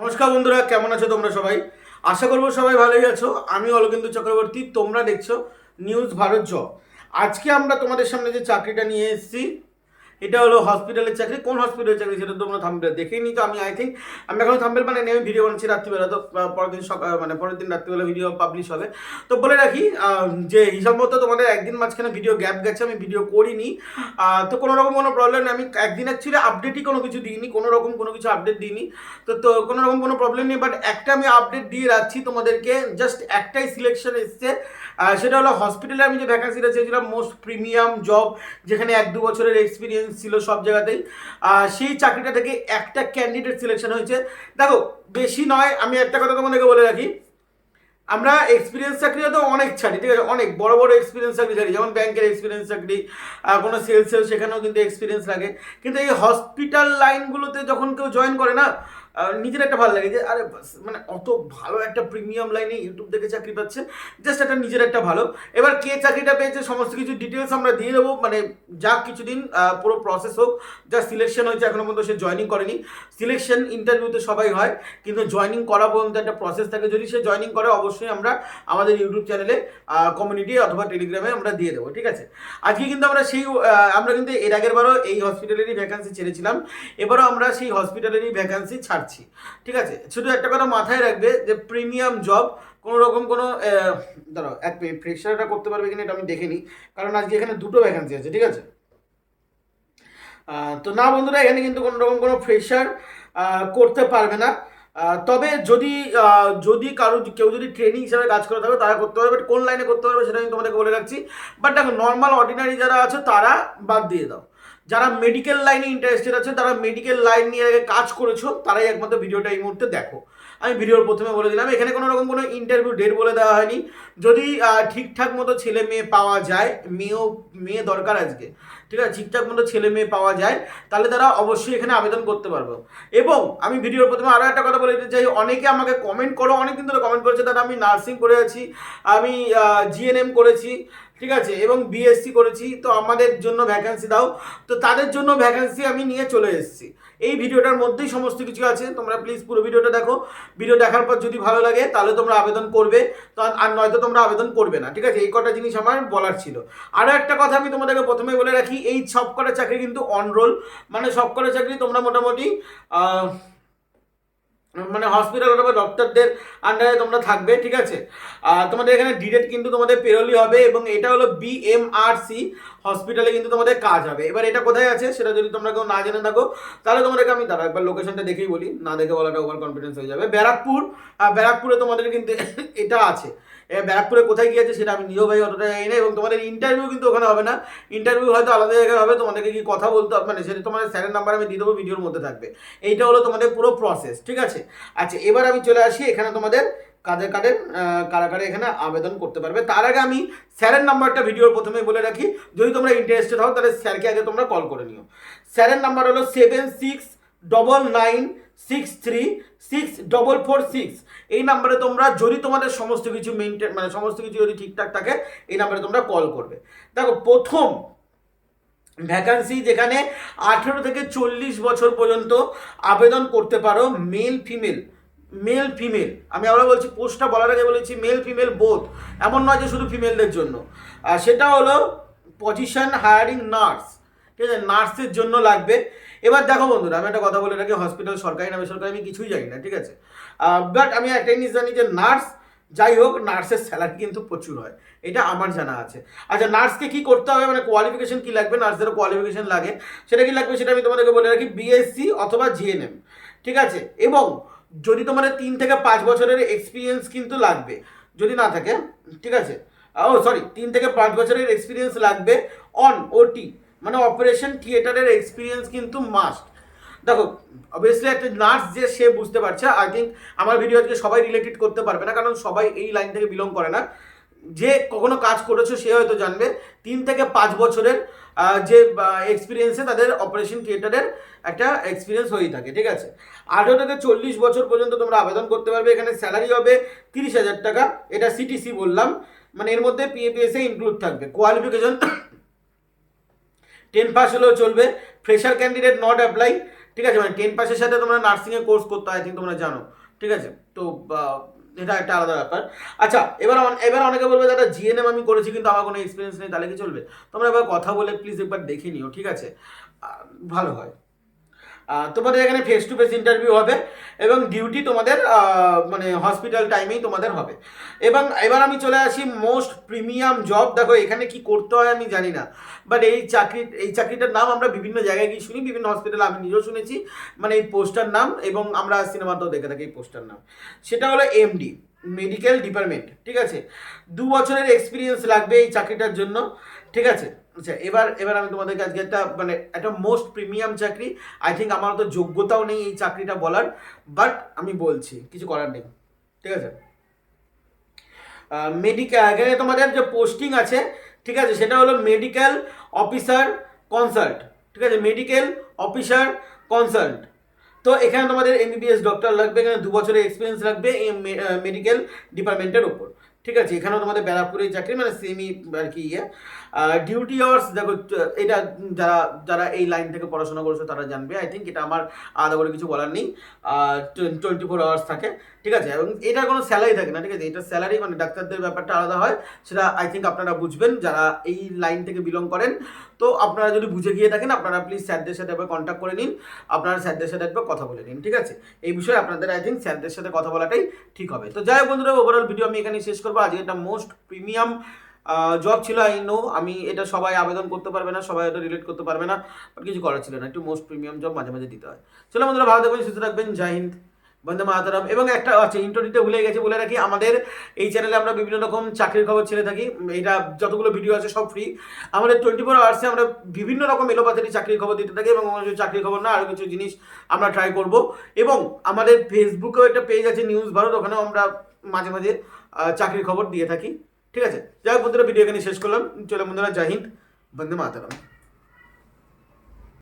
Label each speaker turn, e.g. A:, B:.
A: নমস্কার বন্ধুরা, কেমন আছো তোমরা সবাই? আশা করব সবাই ভালোই আছো। আমি অলকেন্দু চক্রবর্তী, তোমরা দেখছ নিউজ ভারত জব আজকে আমরা তোমাদের সামনে যে চাকরিটা নিয়ে এসেছি এটা হলো হসপিটালের চাকরি। কোন হসপিটালের চাকরি সেটা তোমরা থাম্বেল দেখেই নি তো আমি আই থিঙ্ক আমি এখন থাম্বেল মানে আমি ভিডিও বানাচ্ছি রাত্রিবেলা। তো পরের দিন সকাল মানে পরের দিন রাত্রিবেলা ভিডিও পাবলিশ হবে। তো বলে রাখি যে হিসাব মতো তোমাদের একদিন মাঝখানে ভিডিও গ্যাপ গেছে, আমি ভিডিও করিনি। তো কোনো রকম কোনো প্রবলেম নেই। আমি একদিন অ্যাকচুয়ালি আপডেটই কোনো কিছু দিইনি, কোনো রকম কোনো কিছু আপডেট দিইনি। তো তো কোনো রকম কোনো প্রবলেম নেই বাট একটা আমি আপডেট দিয়ে রাখছি তোমাদেরকে। জাস্ট একটাই সিলেকশন এসছে। সেটা হলো হসপিটালে আমি যে ভ্যাকান্সিটা চেয়েছিলাম মোস্ট প্রিমিয়াম জব যেখানে এক দু বছরের এক্সপিরিয়েন্স ছিল সব জায়গাতেই। সেই চাকরিটা থেকে একটা ক্যান্ডিডেট সিলেকশন হয়েছে। দেখো, বেশি নয়, আমি একটা কথা তোমাদেরকে বলে রাখি। আমরা এক্সপিরিয়েন্স চাকরি তো অনেক ছাড়ি, ঠিক আছে? অনেক বড় বড় এক্সপিরিয়েন্স চাকরি ছাড়ি, যেমন ব্যাংকের এক্সপিরিয়েন্স চাকরি কোনো সেলসেল সেখানেও কিন্তু এক্সপিরিয়েন্স লাগে। কিন্তু এই হসপিটাল লাইনগুলোতে যখন কেউ জয়েন করে না নিজের একটা ভালো লাগে যে, আরে মানে অত ভালো একটা প্রিমিয়াম লাইনে ইউটিউব থেকে চাকরি পাচ্ছে জাস্ট একটা নিজের একটা ভালো। এবার কে চাকরিটা পেয়েছে, সমস্ত কিছু ডিটেলস আমরা দিয়ে দেবো মানে যা কিছুদিন পুরো প্রসেস হোক, যা সিলেকশন হয়েছে এখনও পর্যন্ত সে জয়নিং করেনি। সিলেকশন ইন্টারভিউতে সবাই হয়, কিন্তু জয়নিং করা পর্যন্ত একটা প্রসেস থাকে, যদি সে জয়নিং করে, অবশ্যই আমরা আমাদের ইউটিউব চ্যানেলে কমিউনিটি অথবা টেলিগ্রামে আমরা দিয়ে দেবো, ঠিক আছে? আজকে কিন্তু আমরা সেই আমরা কিন্তু এর আগের বারও এই হসপিটালেরই ভ্যাকান্সি ছেড়েছিলাম। এবারও আমরা সেই হসপিটালেরই ভ্যাকান্সি ছাড়ছি। ঠিক আছে? শুধু একটা কথা মাথায় রাখবে যে প্রিমিয়াম জব কোনো রকম কোনো দাঁড়াও এক ফ্রেশারটা করতে পারবে কিনা এটা আমি দেখে নিই। কারণ আজকে এখানে দুটো ভ্যাকান্সি আছে, ঠিক আছে? তো না বন্ধুরা, এখানে কিন্তু কোনো রকম কোনো ফ্রেশার করতে পারবে না। তবে যদি যদি কারও কেউ যদি ট্রেনিং হিসাবে কাজ করে থাকবে তারা করতে পারবে কোন লাইনে করতে পারবে সেটা আমি তোমাদেরকে বলে রাখছি। বাট দেখো নর্মাল অর্ডিনারি যারা আছে, তারা বাদ দিয়ে দাও। যারা মেডিকেল লাইনে ইন্টারেস্টেড আছে তারা মেডিকেল লাইন নিয়ে আগে কাজ করেছ, তারাই একমাত্র ভিডিওটা এই মুহূর্তে দেখো। আমি ভিডিওর প্রথমে বলে দিলাম, এখানে কোনো রকম কোনো ইন্টারভিউ ডেট বলে দেওয়া হয়নি। যদি ঠিকঠাক মতো ছেলে মেয়ে পাওয়া যায়, মেয়েও, মেয়ে দরকার আজকে, ঠিক আছে? ঠিকঠাক মতো ছেলে মেয়ে পাওয়া যায়, তাহলে তারা অবশ্যই এখানে আবেদন করতে পারবে। এবং আমি ভিডিওর প্রথমে আরও একটা কথা বলে দিতে চাই, অনেকে আমাকে কমেন্ট করো অনেক দিন ধরে কমেন্ট করেছে দাদা আমি নার্সিং করে আছি, আমি জিএনএম করেছি, ঠিক আছে? এবং বিএসসি করেছি, তো আমাদের জন্য ভ্যাকান্সি দাও, তো তাদের জন্য ভ্যাকান্সি আমি নিয়ে চলে এসেছি। এই ভিডিওটার মধ্যেই সমস্ত কিছু আছে। তোমরা প্লিজ পুরো ভিডিওটা দেখো। ভিডিও দেখার পর যদি ভালো লাগে, তাহলে তোমরা আবেদন করবে। আর নয়তো তোমরা আবেদন করবে না, ঠিক আছে? এই কটা জিনিস আমার বলার ছিল। আরও একটা কথা আমি তোমাদেরকে প্রথমে বলে রাখি, এই সব কটা চাকরি কিন্তু অনরোল মানে সব কটা চাকরি তোমরা মোটামুটি মানে হসপিটাল অথবা ডক্টরদের আন্ডারে তোমরা থাকবে, ঠিক আছে? আর তোমাদের এখানে ডিরেক্ট কিন্তু তোমাদের পেরোলি হবে এবং এটা হলো বিএমআরসি হসপিটালে কিন্তু তোমাদের কাজ হবে। এবার এটা কোথায় আছে সেটা যদি তোমরা কেউ না জেনে থাকো, তাহলে তোমাদেরকে আমি দাঁড়া একবার লোকেশনটা দেখেই বলি। না দেখে বলাটা ওভার কনফিডেন্স হয়ে যাবে। ব্যারাকপুর ব্যারাকপুরে তোমাদের কিন্তু এটা আছে। ব্যারাকপুরে কোথায় গিয়েছে সেটা আমি নিজেও ভাই অতটা জানি না এবং তোমাদের ইন্টারভিউ কিন্তু ওখানে হবে না। ইন্টারভিউ হয়তো আলাদা জায়গায় হবে, তোমাদেরকে কি কথা বলতে হবে? মানে সেটা তোমাদের স্যারের নাম্বার আমি দিয়ে দেবো ভিডিওর মধ্যে থাকবে। এইটা হলো তোমাদের পুরো প্রসেস ঠিক আছে? আচ্ছা এবার আমি চলে আসি এখানে তোমাদের কাদের কাদের কারা কারা এখানে আবেদন করতে পারবে। তার আগে আমি স্যারের নাম্বারটা ভিডিওর প্রথমে বলে রাখি। যদি তোমরা ইন্টারেস্টেড হও, তাহলে স্যারকে আগে তোমরা কল করে নিও। স্যারের নাম্বার হলো seven six double nine six three six double four six এই নাম্বারে তোমরা যদি তোমাদের সমস্ত কিছু মেনটেন মানে সমস্ত কিছু যদি ঠিকঠাক থাকে, এই নাম্বারে তোমরা কল করবে। দেখো, প্রথম ভ্যাকান্সি যেখানে আঠেরো থেকে চল্লিশ বছর পর্যন্ত আবেদন করতে পারো মেল ফিমেল মেল ফিমেল আমি আবার বলছি পোস্টটা বলার আগে বলেছি মেল ফিমেল বোথ এমন নয় যে শুধু ফিমেলদের জন্য। সেটা হলো পজিশন হায়ারিং নার্স ঠিক আছে? নার্সের জন্য লাগবে। এবার দেখো বন্ধুরা, আমি একটা কথা বলে রাখি হসপিটাল সরকারি না বেসরকারি আমি কিছুই জানি না, ঠিক আছে? বাট আমি একটা জানি যে নার্স, যাই হোক, নার্সের স্যালারি কিন্তু প্রচুর হয়। এটা আমার জানা আছে। আচ্ছা নার্সকে কি করতে হবে? মানে কোয়ালিফিকেশন কি লাগবে? নার্সদেরও কোয়ালিফিকেশন লাগে। সেটা কি লাগবে সেটা আমি তোমাদেরকে বলে রাখি বিএসসি অথবা জিএনএম ঠিক আছে? এবং যদি তোমাদের তিন থেকে পাঁচ বছরের এক্সপিরিয়েন্স কিন্তু লাগবে, যদি না থাকে, ঠিক আছে? ও সরি তিন থেকে পাঁচ বছরের এক্সপিরিয়েন্স লাগবে অন ওটি মানে অপারেশন থিয়েটারের এক্সপিরিয়েন্স কিন্তু মাস্ট দেখো অবভিয়াসলি একটা নার্স যে, সে বুঝতে পারছে। আই থিঙ্ক আমার ভিডিও আজকে সবাই রিলেটেড করতে পারবে না, কারণ সবাই এই লাইন থেকে বিলং করে না। যে কখনো কাজ করেছ, সে হয়তো জানবে। তিন থেকে পাঁচ বছরের যে এক্সপিরিয়েন্সে তাদের অপারেশন থিয়েটারের একটা এক্সপিরিয়েন্স হয়েই থাকে, ঠিক আছে? আঠেরো থেকে চল্লিশ বছর পর্যন্ত তোমরা আবেদন করতে পারবে। এখানে স্যালারি হবে তিরিশ হাজার টাকা। এটা সিটিসি বললাম। মানে এর মধ্যে পিএপিএসএ ইনক্লুড থাকবে। কোয়ালিফিকেশন টেন পাস হলেও চলবে। ফ্রেশার ক্যান্ডিডেট নট অ্যাপ্লাই ঠিক আছে? মানে টেন পাসের সাথে তোমরা নার্সিংয়ের কোর্স করতে হয় তোমরা জানো। ঠিক আছে? তো এটা একটা আলাদা ব্যাপার। আচ্ছা এবার এবার অনেকে বলবে, দাদা জিএনএম আমি করেছি, কিন্তু আমার কোনো এক্সপিরিয়েন্স নেই, তাহলে কি চলবে? তোমরা এবার কথা বলে প্লিজ একবার দেখে নিও, ঠিক আছে? ভালো হয়। তোমাদের এখানে ফেস টু ফেস ইন্টারভিউ হবে এবং ডিউটি তোমাদের মানে হসপিটাল টাইমেই তোমাদের হবে। এবং এবার আমি চলে আসি মোস্ট প্রিমিয়াম জব দেখো, এখানে কি করতে হয় আমি জানি না। বাট এই চাকরি, এই চাকরিটার নাম আমরা বিভিন্ন জায়গায় গিয়ে শুনি, বিভিন্ন হসপিটালে আমি নিজেও শুনেছি। মানে এই পোস্টার নাম এবং আমরা সিনেমাতেও দেখে থাকি এই পোস্টার নাম। সেটা হলো এমডি মেডিকেল ডিপার্টমেন্ট ঠিক আছে? দু বছরের এক্সপিরিয়েন্স লাগবে এই চাকরিটার জন্য, ঠিক আছে? আচ্ছা এবার এবার আমি তোমাদেরকে আজকে একটা মানে একটা মোস্ট প্রিমিয়াম চাকরি আই থিঙ্ক আমার তো যোগ্যতাও নেই এই চাকরিটা বলার বাট আমি বলছি, কিছু করার নেই, ঠিক আছে? মেডিকেল এখানে তোমাদের যে পোস্টিং আছে, ঠিক আছে, সেটা হলো মেডিকেল অফিসার কনসাল্ট ঠিক আছে? মেডিকেল অফিসার কনসাল্ট তো এখানে তোমাদের এমবিবিএস ডক্টর লাগবে, এখানে দু বছরের এক্সপিরিয়েন্স লাগবে মেডিকেল ডিপার্টমেন্টের ওপর ঠিক আছে, এখানেও তোমাদের ব্যারাকপুরের চাকরি মানে সেমি আর কি ইয়ে। ডিউটি আওয়ার্স দেখো এটা যারা যারা এই লাইন থেকে পড়াশোনা করছে তারা জানবে। আই থিঙ্ক এটা আমার আলাদা করে কিছু বলার নেই। টোয়েন্টি ফোর আওয়ার্স থাকে। ঠিক আছে? এবং এটার কোনো স্যালারি থাকে না, ঠিক আছে? এটা স্যালারি মানে ডাক্তারদের ব্যাপারটা আলাদা হয়, সেটা আই থিঙ্ক আপনারা বুঝবেন, যারা এই লাইন থেকে বিলং করেন। তো আপনারা যদি বুঝে গিয়ে থাকেন, আপনারা প্লিজ স্যারদের সাথে একবার কন্ট্যাক্ট করে নিন, আপনারা স্যারদের সাথে একবার কথা বলে নিন, ঠিক আছে? এই বিষয়ে আপনাদের আই থিঙ্ক স্যারদের সাথে কথা বলাটাই ঠিক হবে। তো যাই হোক বন্ধুরা ওভারঅল ভিডিও আমি এখানে শেষ করব। আজকে একটা মোস্ট প্রিমিয়াম জব ছিল আই নো আমি এটা সবাই আবেদন করতে পারবে না, সবাই এটা রিলেট করতে পারবে না কিছু করার ছিল না, একটু মোস্ট প্রিমিয়াম জব মাঝে মাঝে দিতে হয়। চলো বন্ধুরা, ভালো থাকবেন, সুস্থ থাকবেন, জয় হিন্দ। বন্দে মাতারাম। এবং একটা আছে ইন্টো দিতে ভুলে গেছি বলে রাখি। আমাদের এই চ্যানেলে আমরা বিভিন্ন রকম চাকরির খবর ছেড়ে থাকি। এটা যতগুলো ভিডিও আছে সব ফ্রি আমাদের টোয়েন্টি ফোর আওয়ার্সে আমরা বিভিন্ন রকম এলোপাতারি চাকরির খবর দিতে থাকি এবং চাকরির খবর না আরও কিছু জিনিস আমরা ট্রাই করব। এবং আমাদের ফেসবুকেও একটা পেজ আছে নিউজ ভারত ওখানেও আমরা মাঝে মাঝে চাকরির খবর দিয়ে থাকি। ঠিক আছে? যাই হোক বন্ধুরা ভিডিও এখানে শেষ করলাম। চলে বন্ধুরা, জয় হিন্দ, বন্দে মাতারাম।